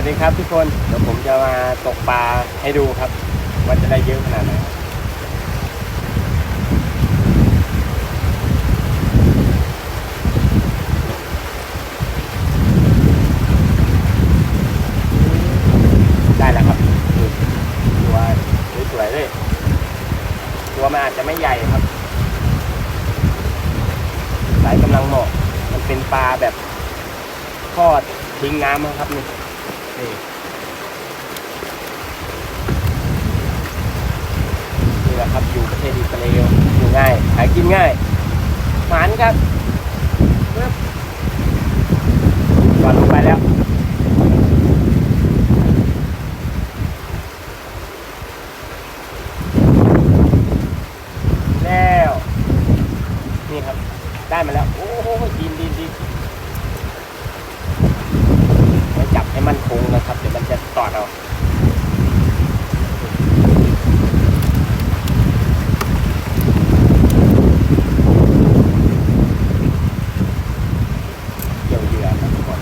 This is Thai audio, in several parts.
วัสดีครับทุกคน เดี๋ยวผมจะมาตกปลาให้ดูครับว่าจะได้เยอะขนาดไหนได้แล้วครับนี่ตัวสวยๆเลย ตัวมันอาจจะไม่ใหญ่ครับสายกำลังเหมาะ มันเป็นปลาแบบทอดทิ้งน้ำครับนี่ นี่นี่แหละครับอยู่ประเทศอิสราเอลอยู่ง่ายหากินง่ายหมานครับปึ๊บก่อนลงไปแล้วแล้วนี่ครับได้มาแล้ว โอ้โหดินดินดินไว้จับให้มันคงนะครับ เดี๋ยวมันจะตอดเอาเกี่ยวเหยื่อครับทุกคน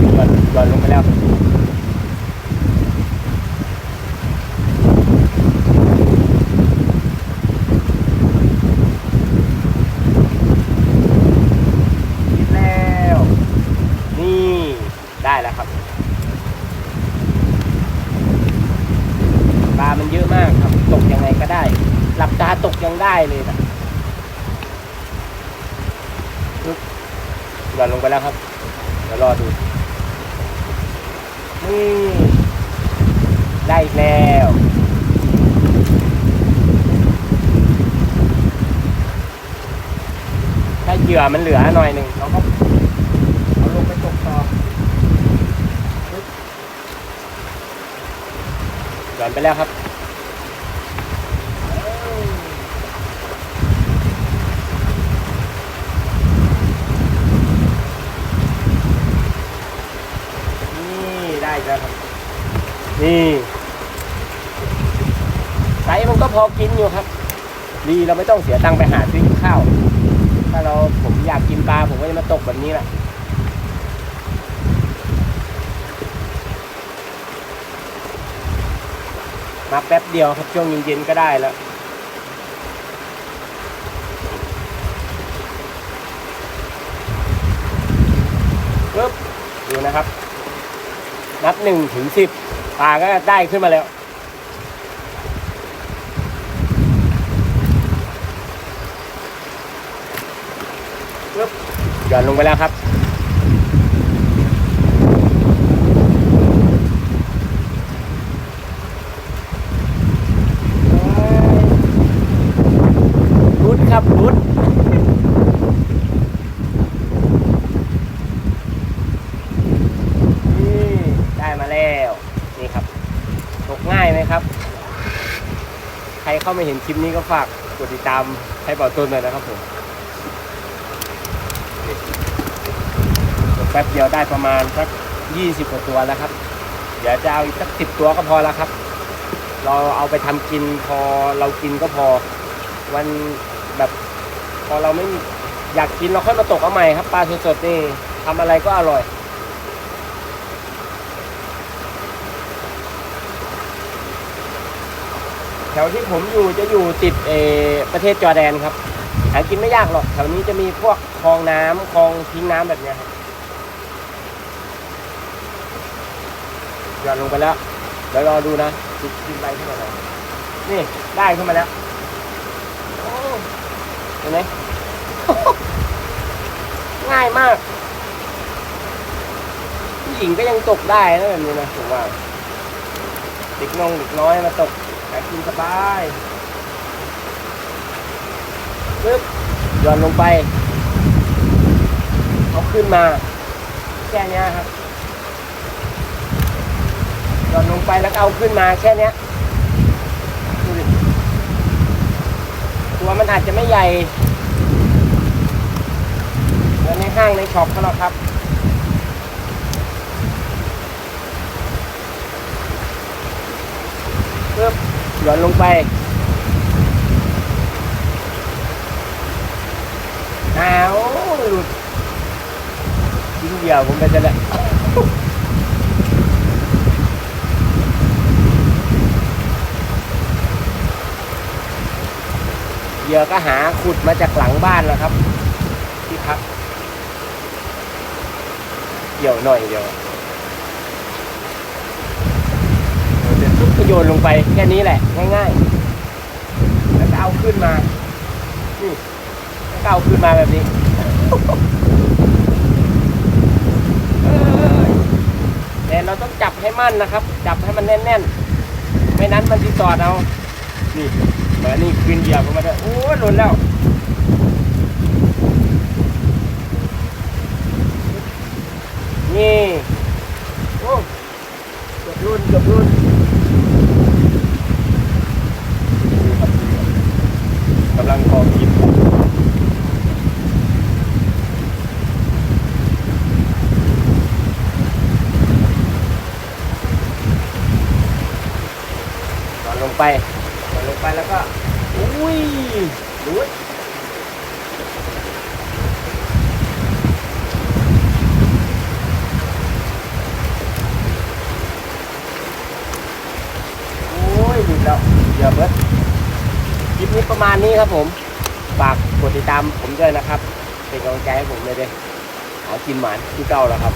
หย่อนหย่อนลงไป แล้วคิดแล้วนี่ได้แล้วครับปลามันเยอะมากครับ ตกยังไงก็ได้ หลับตาตกยังได้เลยนะหย่นลงไปแล้วครับเดี๋ยวรอดู นี่ ได้แล้ว ถ้าเหยื่อมันเหลือหน่อยหนึ่งเราก็เอาลงไปตกต่อหย่อนไปแล้วครับเอ้ยนี่ได้แล้วครับ นี่ไซส์มันก็ พอกินอยู่ครับ ดีเราไม่ต้องเสียตังค์ไปหาซื้อข้าว ถ้าเราผมอยากกินปลาผมก็จะมาตกแบบนี้แหละมาแป๊บเดียวครับช่วงเย็นๆก็ได้แล้วปึ๊บดูนะครับ นับหนึ่งถึงสิบปลาก็ได้ขึ้นมาแล้ว ปึ๊บหย่อนลงไปแล้วครับ รุดครับรุดนี่ได้มาแล้ว นี่ครับ ตกง่ายไหมครับ ใครเข้าไม่เห็นคลิปนี้ก็ฝากกดติดตามให้เป่าต้นหน่อยนะครับผม แป๊บเดียวได้ประมาณสักยี่สิบกว่าตัวแล้วครับ เดี๋ยวจะเอาอีกสักสิบตัวก็พอแล้วครับ เราเอาไปทำกินพอเรากินก็พอ วันแบบ พอเราไม่อยากกินเราค่อยมาตกเอาใหม่ครับ ปลาสดๆนี่ทำอะไรก็อร่อยแถวที่ผมอยู่จะอยู่ติดเอประเทศจอร์แดนครับ หากินไม่ยากหรอกแถวนี้จะมีพวกคลองน้ำคลองทิ้งน้ำแบบเนี้ยครับ หย่อนลงไปแล้วเดี๋ยวรอดูนะติดกินไปขึ้นมาเลยนี่ได้ขึ้นมาแล้วเห็นไหมง่ายมาก ผู้หญิงก็ยังตกได้นะแบบนี้นะผมว่าเด็กน้องเด็กน้อยมาตกหากินสบายปึ๊บหย่อนลงไป เอาขึ้นมา แค่นี้ครับ หย่อนลงไปแล้วเอาขึ้นมาแค่เนี้ยดูดิตัวมันอาจจะไม่ใหญ่เหมือนในห้างในช็อปเขาหรอกครับเพิ่มหย่อนลงไปอ้าวหลุดเหยื่อผมไปจะแล้ว เหยื่อก็หาขุดมาจากหลังบ้านแล้วครับ ที่พัก เกี่ยวหน่อยเดียวเสร็จปุ๊บก็โยนลงไปแค่นี้แหละ ง่ายๆ แล้วก็เอาขึ้นมานี่แล้วก็เอาขึ้นมาแบบนี้แต่เราต้องจับให้มั่นนะครับ จับให้มันแน่นๆ ไม่นั้นมันที่ตอดเอานี่ มือนนี่คืนเหยียบออกมาได้โอ้หล่นแล้วนี่โอ้เกือบรุ่นเกือบรุ่นกำลังพอกินลงไป ไปแล้วก็ อุ้ยดูดโอ้ยดูดแล้วเดี๋ยวเบิดคลิปนี้ประมาณนี้ครับผมฝากกดติดตามผมด้วยนะครับ เป็นกำลังใจให้ผมเลยเด้หากินหมานที่เก่าแล้วครับ